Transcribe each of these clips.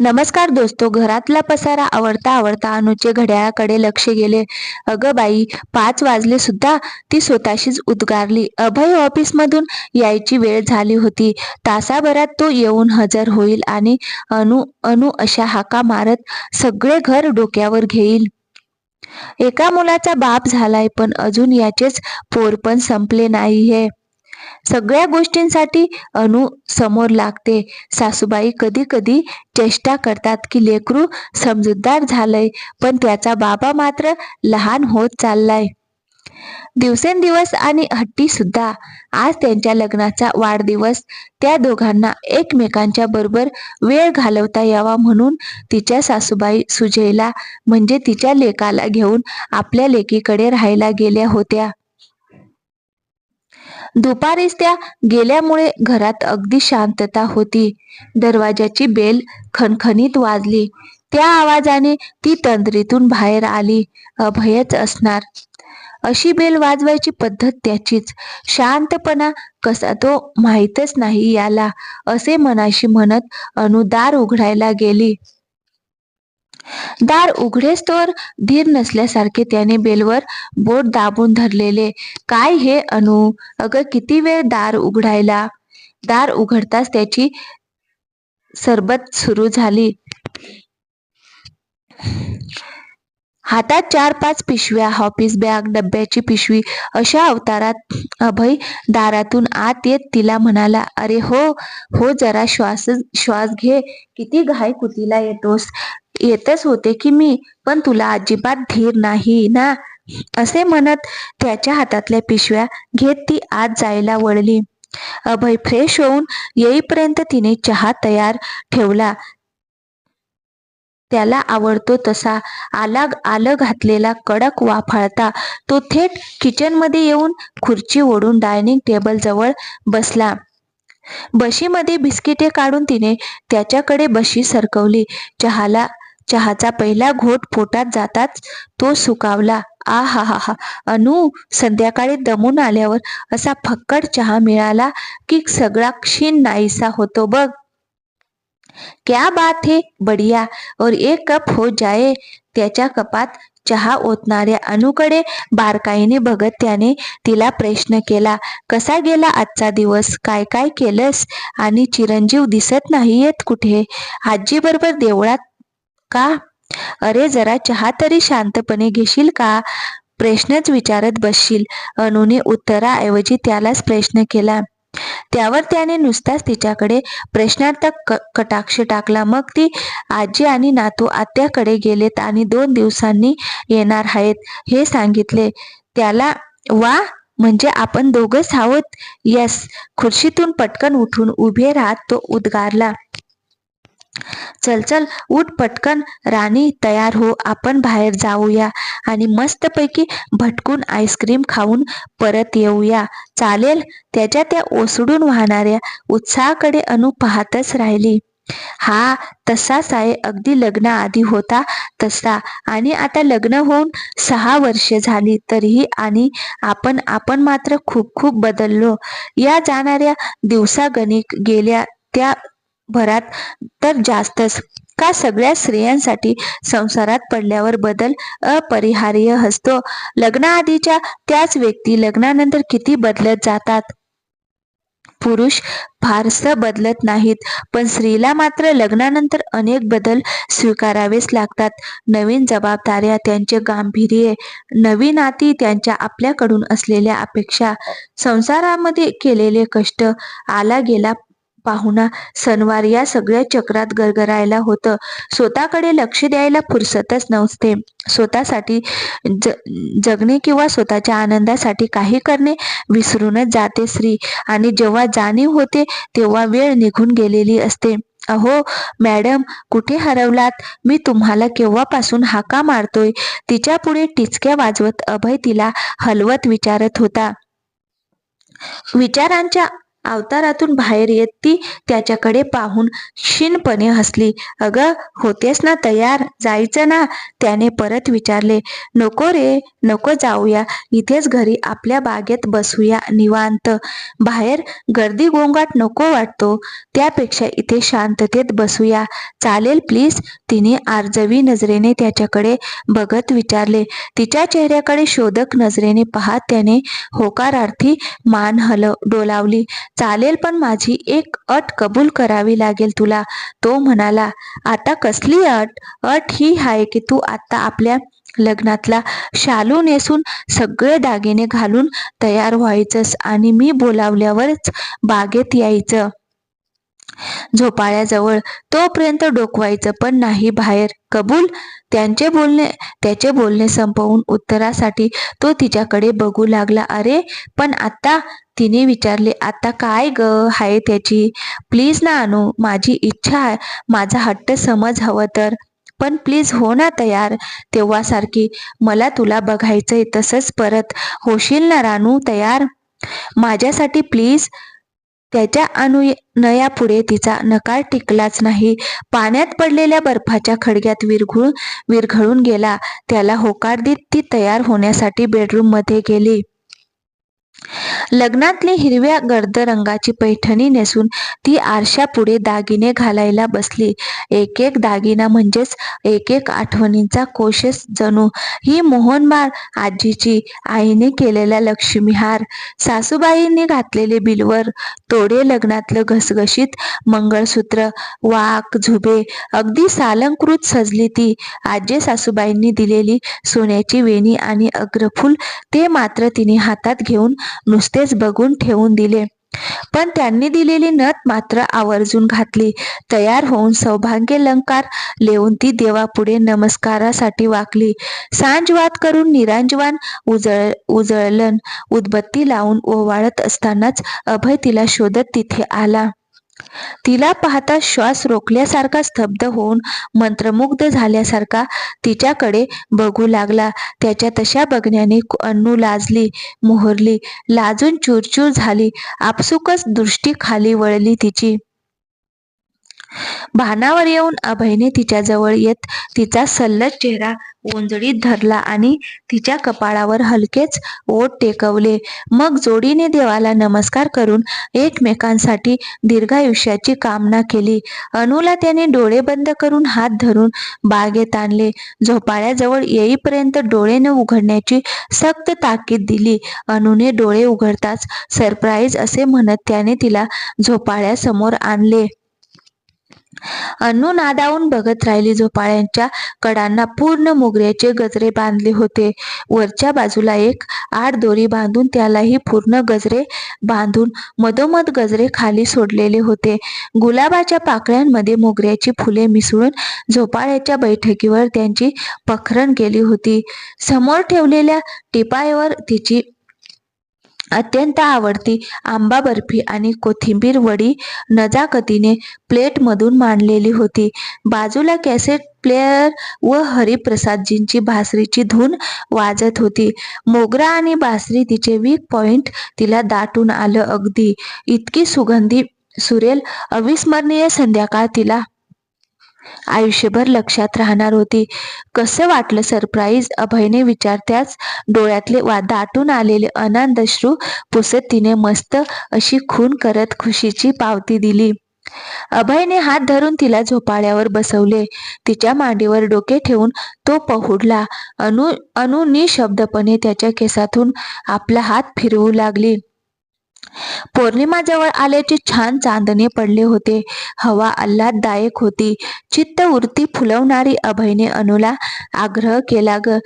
नमस्कार दोस्तो घरातला पसारा आवडता आवडता अनुचे घड्याळाकडे लक्ष गेले. अगं बाई पाच वाजले सुद्धा ती स्वतःशीच उद्गारली. अभय ऑफिसमधून यायची वेळ झाली होती. तासाभरात तो येऊन हजर होईल आणि अनु अनु अशा हाका मारत सगळे घर डोक्यावर घेईल. एका मुलाचा बाप झालाय पण अजून याचेच पोर पण संपले नाहीये. सगळ्या गोष्टींसाठी अनु समोर लागते. सासूबाई कधी कधी चेष्टा करतात की लेकरू समजूतदार झालंय पण त्याचा बाबा मात्र लहान होत चाललाय. दिवसेंदिवस आणि हट्टी सुद्धा. आज त्यांच्या लग्नाचा वाढदिवस. त्या दोघांना एकमेकांच्या बरोबर वेळ घालवता यावा म्हणून तिच्या सासूबाई सुजयला म्हणजे तिच्या लेकाला घेऊन आपल्या लेकीकडे राहायला गेल्या होत्या. दुपारीच त्या गेल्यामुळे घरात अगदी शांतता होती. दरवाजाची बेल खणखणीत वाजली. त्या आवाजाने ती तंद्रीतून बाहेर आली. अभयच असणार. अशी बेल वाजवायची पद्धत त्याचीच. शांतपणा कसा तो माहीतच नाही याला असे मनाशी म्हणत अनुदार उघडायला गेली. दार उघडेच तर धीर नसल्यासारखे त्याने बेलवर बोट दाबून धरलेले. काय हे अनु? अगं किती वेळ दार उघडायला? दार उघडताच त्याची सरबत सुरू झाली. हातात चार पाच पिशव्या ऑफिस बॅग डब्याची पिशवी अशा अवतारात अभय दारातून आत येत तिला म्हणाला अरे हो हो जरा श्वास श्वास घे. किती घाय कुतीला येतोस. येतच होते की मी पण तुला अजिबात धीर नाही ना? असे म्हणत त्याच्या हातातल्या पिशव्या घेत ती आत जायला वळली. अभय फ्रेश होऊन येईपर्यंत तिने चहा तयार ठेवला. त्याला आवडतो तसा आला आलं घातलेला कडक वाफाळता. तो थेट किचनमध्ये येऊन खुर्ची ओढून डायनिंग टेबल जवळ बसला. बशीमध्ये बिस्किटे काढून तिने त्याच्याकडे बशी सरकवली. चहाला चहाचा पहिला घोट पोटात जाताच तो सुकावला. आ हा हा हा अनु संध्याकाळी दमून आल्यावर असा फक्कड चहा मिळाला की सगळा क्षीण नाहीसा होतो बघ. क्या बात है बढिया. और एक कप हो जाए. त्याच्या कपात चहा ओतणाऱ्या अनुकडे बारकाईने बघत त्याने तिला प्रश्न केला कसा गेला आजचा दिवस? काय काय केलंस? आणि चिरंजीव दिसत नाहीयेत कुठे? आजी बरोबर देवळात का? अरे जरा चहा तरी शांतपणे घेशील का? प्रश्नच विचारत बसशील. अनुने उत्तराऐवजी त्यालाच प्रश्न केला. त्यावर त्याने नुसताच तिच्याकडे प्रश्नार्थक कटाक्ष टाकला. मग ती आजी आणि नातू आत्याकडे गेलेत आणि दोन दिवसांनी येणार आहेत हे सांगितले. त्याला वा म्हणजे आपण दोघच आहोत? यस. खुर्शीतून पटकन उठून उभे राहत तो उद्गारला. चल चल उठ पटकन. राणी तयार हो आपण बाहेर जाऊया आणि मस्तपैकी भटकून आईस्क्रीम खाऊन परत येऊया. चालेल? त्याच्या त्या ओसडून वाहणाऱ्या उत्साहाकडे अनु पाहतच राहिली. हा तसाच आहे अगदी लग्नाआधी होता तसा आणि आता लग्न होऊन सहा वर्षे झाली. तरीही आणि आपण आपण मात्र खूप खूप बदललो. या जाणाऱ्या दिवसागणिक गेल्या त्या भरात तर जास्तच. का सगळ्या स्त्रियांसाठी संसारात पडल्यावर बदल अपरिहार्य असतो? लग्नाआधीच्या त्याच व्यक्ती लग्नानंतर किती बदलत जातात? पुरुष फारसं बदलत नाहीत पण स्त्रीला मात्र लग्नानंतर अनेक बदल स्वीकारावेच लागतात. नवीन जबाबदाऱ्या त्यांचे गांभीर्य नवीन नाती त्यांच्या आपल्याकडून असलेल्या अपेक्षा संसारामध्ये केलेले कष्ट आला गेला पाहुणा सणवार या सगळ्या चक्रात गरगरायला होतं. स्वतःकडे लक्ष द्यायला फुरसतच नसते स्वतःसाठी ज जगणे किंवा स्वतःच्या आनंदासाठी काही करणे विसरूनच जाते स्त्री. आणि जेव्हा जाणीव होते तेव्हा वेळ निघून गेलेली असते. अहो मॅडम कुठे हरवलात? मी तुम्हाला केव्हापासून हाका मारतोय? तिच्या पुढे टिचक्या वाजवत अभय तिला हलवत विचारत होता. विचारांच्या अवतारातून बाहेर येत ती त्याच्याकडे पाहून क्षीणपणे हसली. अगं होतेस ना तयार? जायचं ना? त्याने परत विचारले. नको रे नको जाऊया. इथेच घरी आपल्या बागेत बसूया निवांत. बाहेर गर्दी गोंगाट नको वाटतो. त्यापेक्षा इथे शांततेत बसूया. चालेल प्लीज? तिने आर्जवी नजरेने त्याच्याकडे बघत विचारले. तिच्या चेहऱ्याकडे शोधक नजरेने पाहत त्याने होकारार्थी मान हल डोलावली. चालेल पण माझी एक अट कबूल करावी लागेल तुला. तो म्हणाला आता कसली अट? अट ही आहे की तू आता आपल्या लग्नातला शालू नेसून सगळे दागिने घालून तयार व्हायचंस आणि मी बोलावल्यावरच बागेत यायचं. झोपाळ्याजवळ तोपर्यंत डोकवायचं पण नाही बाहेर. कबूल? त्यांचे बोलणे त्याचे बोलणे संपवून उत्तरासाठी तो तिच्याकडे बघू लागला. अरे पण आता तिने विचारले आता काय ग? आहे त्याची. प्लीज ना आणू माझी इच्छा आहे. माझा हट्ट समज हवं तर. पण प्लीज हो ना तयार. तेव्हा सारखी मला तुला बघायचंय तसंच परत. होशील ना रानू तयार? माझ्यासाठी प्लीज. त्याच्या अनुनयापुढे तिचा नकार टिकलाच नाही. पाण्यात पडलेल्या बर्फाच्या खडग्यात विरघळून विरघळून गेला. त्याला होकार देत ती तयार होण्यासाठी बेडरूममध्ये गेली. लग्नातली हिरव्या गर्द रंगाची पैठणी नेसून ती आरशापुढे दागिने घालायला बसली. एक एक दागिना म्हणजेच एक एक आठवणींचा कोशच जणू. ही मोहनमाळ आजीची आईने केलेला लक्ष्मीहार. सासूबाईंनी घातलेले बिलवर तोडे लग्नातलं घसघशीत मंगळसूत्र वाक झुबे अगदी सालंकृत सजली ती. आजी सासूबाईंनी दिलेली सोन्याची वेणी आणि अग्रफूल ते मात्र तिने हातात घेऊन नुसतेच बघून ठेवून दिले. पण त्यांनी दिलेली नथ मात्र आवर्जून घातली. तयार होऊन सौभाग्य अलंकार लेऊन ती देवापुढे नमस्कारासाठी वाकली. सांजवाद करून निरांजवान उजळ उजळलन. उदबत्ती लावून ओवाळत असतानाच अभय तिला शोधत तिथे आला. तिला पाहता श्वास रोखल्यासारखा स्तब्ध होऊन मंत्रमुग्ध झाल्यासारखा तिच्याकडे बघू लागला. त्याच्या तशा बघण्याने अन्नू लाजली मोहरली लाजून चूरचूर झाली. आपसुकच दृष्टी खाली वळली तिची. भानावर येऊन अभयने तिच्याजवळ येत तिचा सल्लत चेहरा ओंजळीत धरला आणि तिच्या कपाळावर हलकेच ओट टेकवले. मग जोडीने देवाला नमस्कार करून एकमेकांसाठी दीर्घायुष्याची कामना केली. अनुला त्याने डोळे बंद करून हात धरून बागेत आणले. झोपाळ्याजवळ येईपर्यंत डोळे न उघडण्याची सक्त ताकीद दिली. अनुने डोळे उघडताच सरप्राईज असे म्हणत त्याने तिला झोपाळ्यासमोर आणले. अन्नू नादावून बघत राहिली. झोपाळ्यांच्या कडांना पूर्ण मोगऱ्याचे गजरे बांधले होते. वरच्या बाजूला एक आड दोरी बांधून त्यालाही पूर्ण गजरे बांधून मधोमध गजरे खाली सोडलेले होते. गुलाबाच्या पाकळ्यांमध्ये मोगऱ्याची फुले मिसळून झोपाळ्याच्या बैठकीवर त्यांची पखरण केली होती. समोर ठेवलेल्या टिपायवर तिची अत्यंत आवडती आंबा बर्फी आणि कोथिंबीर वडी नजाकतीने प्लेटमधून मांडलेली होती. बाजूला कॅसेट प्लेयर व हरिप्रसादजींची बासरीची धून वाजत होती. मोगरा आणि बासरी तिचे वीक पॉइंट तिला दाटून आलं अगदी. इतकी सुगंधी सुरेल अविस्मरणीय संध्याकाळ तिला आयुष्यभर लक्षात राहणार होती. कसं वाटलं सरप्राईज अभयने विचारत्याच डोळ्यातले वा दाटून आलेले अनांदश्रू पुसत तिने मस्त अशी खून करत खुशीची पावती दिली. अभयने हात धरून तिला झोपाळ्यावर बसवले. तिच्या मांडीवर डोके ठेवून तो पहुडला. अनु अनु निशब्दपणे त्याच्या केसातून आपला हात फिरवू लागली. पौर्णिमाजवळ आल्याचे छान चांदणे पडले होते. हवा आल्हाददायक होती. चित्त फुलवणारी अभयने अनुला आग्रह केला ग.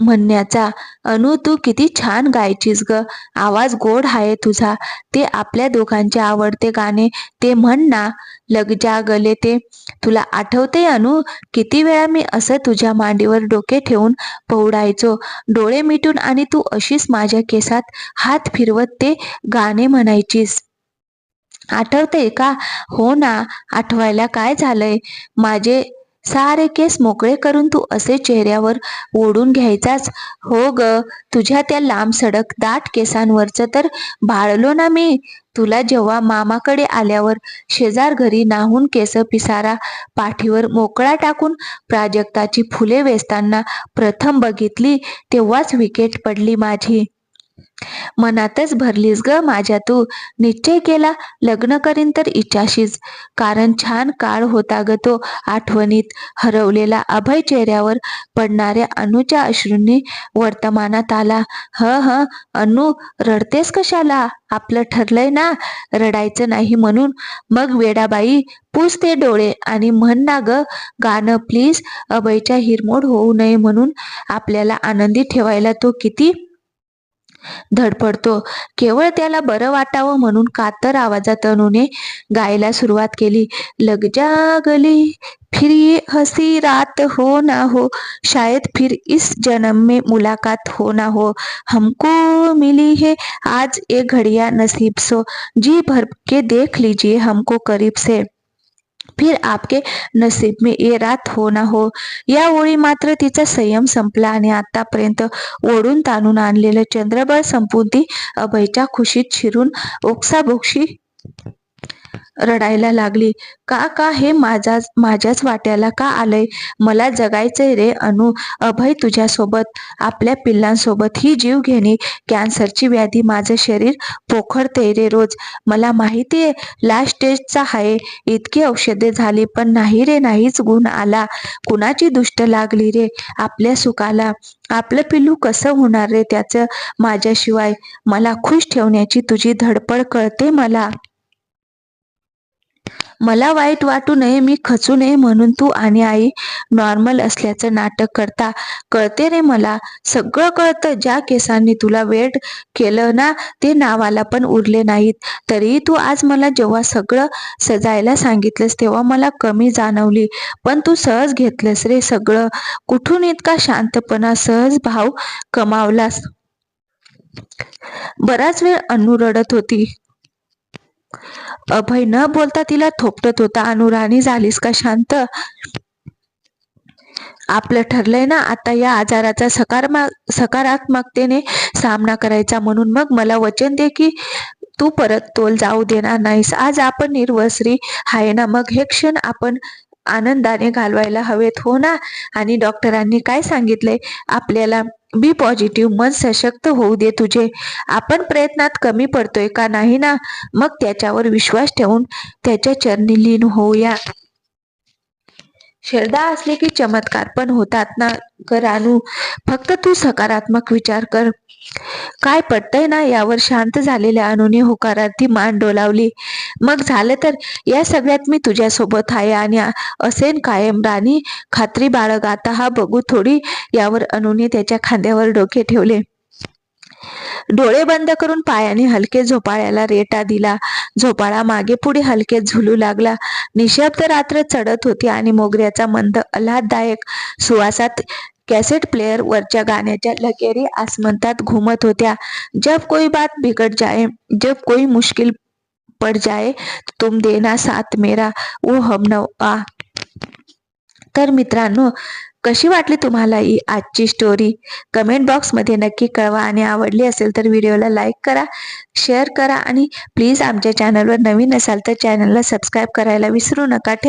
म्हणण्याचा अनु तू किती छान गायचीस ग. आवाज गोड आहे तुझा. ते आपल्या दोघांचे आवडते गाणे. ते म्हण ना. लगजा गले ते. तुला आठवते अनु? किती वेळा मी असं तुझ्या मांडीवर डोके ठेवून पौडायचो. डोळे मिटून आणि तू अशीच माझ्या केसात हात फिरवत ते गाणे म्हणायचीस. आठवते का? हो ना आठवायला काय झालंय? माझे सारे केस मोकळे करून तू असे चेहऱ्यावर ओढून घ्यायचाच हो ग तुझ्या त्या लांब सडक दाट केसांवरच तर भाळलो ना मी. तुला जेव्हा मामाकडे आल्यावर शेजार घरी नाहून केस पिसारा पाठीवर मोकळा टाकून प्राजक्ताची फुले वेचताना प्रथम बघितली तेव्हाच विकेट पडली माझी. मनातच भरलीस ग माझ्या तू. निश्चय केला लग्न करीन तर इच्छाशीच. कारण छान काळ होता ग तो आठवणीत. हरवलेला अभय चेहऱ्यावर पडणाऱ्या अनुच्या अश्रूंनी वर्तमानात आला. ह ह अनु रडतेस कशाला? आपलं ठरलंय ना? रडायचं नाही म्हणून. मग वेडाबाई पूस ते डोळे आणि म्हण ना ग गाणं प्लीज अभयच्या हिरमोड होऊ नये म्हणून आपल्याला आनंदी ठेवायला तो किती धडपडतो. केवळ त्याला बरं वाटावं म्हणून कातर आवाजात अनुने गायला सुरुवात केली. लग जागली फिर ये हसी रात हो ना हो. शायद फिर इस जन्म में मुलाकात हो ना हो. हमको मिली है आज एक घड़िया नसीब सो. जी भर के देख लीजिए हमको करीब से. फिर आपके नसीब में ये रात हो ना हो। या ओळी मात्र तिचा संयम संपला आणि आतापर्यंत ओढून ताणून आणलेलं चंद्रबळ संपून ती अभयच्या खुशीत शिरून ओक्साबोक्षी रडायला लागली. का का हे माझाच माझ्याच वाट्याला का आलंय? मला जगायचंय रे अनु अभय तुझ्यासोबत आपल्या पिल्लांसोबत ही जीव घेणे. कॅन्सरची व्याधी माझं शरीर पोखरते रे रोज. मला माहितीये लास्ट स्टेजचा आहे. इतकी औषधे झाली पण नाही रे नाहीच गुण आला. कुणाची दुष्ट लागली रे? आपल्या सुखाला. आपलं पिल्लू कसं होणार रे त्याचं माझ्याशिवाय? मला खुश ठेवण्याची तुझी धडपड कळते मला. मला वाईट वाटू नये मी खचू नये म्हणून तू आणि आई नॉर्मल असल्याचं नाटक करता. कळते रे मला? सगळं कळतं. ज्या केसांनी तुला वेट केलं ना ते नावाला पण उरले नाहीत. तरीही तू आज मला जेव्हा सगळं सजायला सांगितलंस तेव्हा मला कमी जाणवली. पण तू सहज घेतलंस रे सगळं. कुठून इतका शांतपणा सहज भाव कमावलास? बराच वेळ अनु रडत होती. अभय न बोलता तिला थोपटत होता. अनुराणी झालीस का शांत? आपलं ठरलंय ना आता या आजाराचा सकारमा सकारात्मकतेने सामना करायचा म्हणून मग मला वचन दे की तू परत तोल जाऊ देणार नाहीस. आज आपण निर्वसरी आहे ना मग हे क्षण आपण आनंदाने घालवायला हवेत हो ना? आणि डॉक्टरांनी काय सांगितलंय? आपल्याला बी पॉझिटिव्ह मन सशक्त होऊ दे तुझे. आपण प्रयत्नात कमी पडतोय का नाही ना? मग त्याच्यावर विश्वास ठेवून त्याच्या चरणी लीन होऊया. श्रद्धा असले की चमत्कार पण होतात ना ग रानू? फक्त तू सकारात्मक विचार कर. काय पटतंय ना यावर शांत झालेल्या अनुने होकारार्थी मान डोलावली. मग झालं तर या सगळ्यात मी तुझ्यासोबत आहे आणि असेन कायम. राणी खात्री बाळग आता हा बघू थोडी यावर अनुने त्याच्या खांद्यावर डोके ठेवले. डोळे बंद करून पायाने हलके झोपाळ्याला रेटा दिला. झोपाळा मागे पुढे हलके झुलू लागला. निशब्द रात्र चढत होती आणि मोगऱ्याचा मंद आल्हाददायक सुवासात कॅसेट प्लेअर वरच्या गाण्याच्या लकेरी आसमंतात घुमत होत्या. जब कोई बात बिगड़ जाए जब कोई मुश्किल पड़ जाए तुम देना साथ मेरा वो हम नवा तर मित्रांनो कशी वाटली तुम्हाला ही आजची स्टोरी कमेंट बॉक्समध्ये नक्की कळवा आणि आवडली असेल तर व्हिडिओला लाईक करा शेअर करा आणि प्लीज आमच्या चॅनलवर नवीन असाल तर चॅनलला सबस्क्राईब करायला विसरू नका. थँक्यू